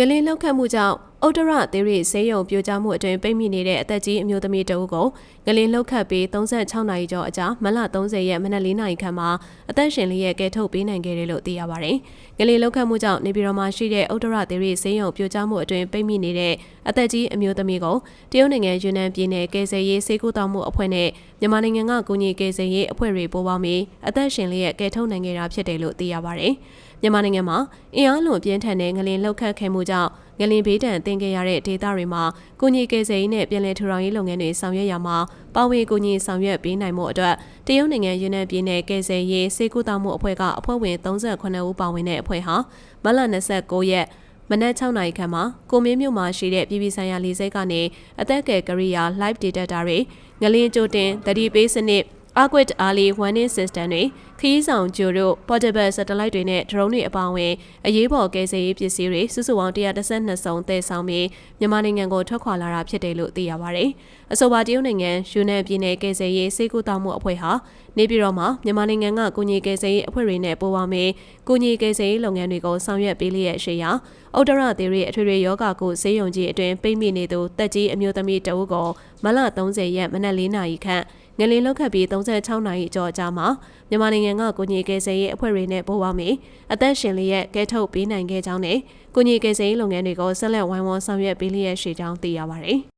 ငလင်းလောက်ခတ်မှုကြောင့်ဥတ္တရသေးရိဆေးရုံပြိုကျမှုအတွင်ပိတ်မိနေတဲ့အသက်ကြီးအမျိုးသမီးတဦးကိုငလင်းလောက်ခတ်ပြီး36နာရီကျော်အကြာမလ30ရက်မနက်4နာရီခန့်မှာအသက်ရှင်လျက်ကဲထုတ်ပေးနိုင်ခဲ့တယ်လို့သိရပါတယ်။ငလင်းလောက်ခတ်မှုကြောင့်နေပြည်တော်မှာရှိတဲ့ဥတ္တရသေးရိဆေးရုံပြိုကျမှုအတွင်ပိတ်မိနေတဲ့အသက်ကြီးအမျိုးသမီးကိုတရုတ်နိုင်ငံယူနန်ပြည်နယ်ကယ်ဆယ်ရေးဆေးကုသမှုအဖွဲ့နဲ့မြန်မာနိုင်ငံကကုညီကယ်ဆယ်ရေးအဖွဲ့တွေပိုးပေါင်းပြီးအသက်ရှင်လျက်ကဲထုတ်နိုင်ခဲ့တာဖြစ်တယ်လို့သိရပါတယ်။ မြန်မာနိုင်ငံမှာအင်အားလွန်ပြင်းထန်တဲ့ငလင်လောက်ခတ်ခဲ့မှုကြောင့်ငလင်ဘေးဒဏ်သင်ခဲ့ရတဲ့ဒေသတွေမှာကုညီကယ်ဆယ်ရေးနဲ့ပြည်내ထူထောင်ရေးလုပ်ငန်းတွေဆောင်ရွက်ရမှာပါဝင်ကုညီဆောင်ရွက်ပေးနိုင်မှုအတွက်တရုတ်နိုင်ငံယူနန်ပြည်နယ်ကယ်ဆယ်ရေးစေကူတာမှုအဖွဲ့ကအဖွဲ့ဝင်38ဦးပါဝင်တဲ့အဖွဲ့ဟာမလ29ရက်မနက်6နာရီခန့်မှာကိုမင်းမြို့မှာရှိတဲ့ပြည်ပဆိုင်ရာလေဆိပ်ကနေအသက်ကယ်ကရိယာ live detector တွေငလင်းကြိုတင်တတိပေးစနစ် Aquit Ali Warning System တွေခရီးဆောင်ဂျိုတို့ Portable Satellite တွေနဲ့ drone တွေအပါအဝင်အရေးပေါ်ကယ်ဆယ်ရေးပစ္စည်းတွေစုစုပေါင်း132စုံတည်ဆောင်ပြီးမြန်မာနိုင်ငံကိုထွက်ခွာလာတာဖြစ်တယ်လို့သိရပါတယ်။အဆိုပါတရုတ်နိုင်ငံယူနန်ပြည်နယ်ကယ်ဆယ်ရေးစေကူတောက်မှုအဖွဲ့ဟာနေပြည်တော်မှာမြန်မာနိုင်ငံကကုညီကယ်ဆယ်ရေးအဖွဲ့တွေနဲ့ပူးပေါင်းပြီးကုညီကယ်ဆယ်ရေးလုပ်ငန်းတွေကိုဆောင်ရွက်ပေးလျက်ရှိရာဩဒရသေးရီအထွေထွေယောဂကိုဈေးရုံကြီးအတွင်ပိတ်မိနေသူတက်ကြီးအမျိုးသမီးတအုပ်ကိုမလ30ရက်မနက်4နာရီခန့် ငလင်းလောက်ခတ်ပြီး36နာရီကျော်ကြာမှာမြန်မာနိုင်ငံကကိုညီကယ်ဆယ်ရေးအဖွဲ့တွေနဲ့ပို့ပေါင်းပြီးအသက်ရှင်လျက်ကဲထုတ်ပေးနိုင်ခဲ့ကြောင်းနဲ့ကိုညီကယ်ဆယ်ရေးလုပ်ငန်းတွေကိုဆက်လက်ဝိုင်းဝန်းဆောင်ရွက်ပေးလျက်ရှိကြောင်းသိရပါတယ်။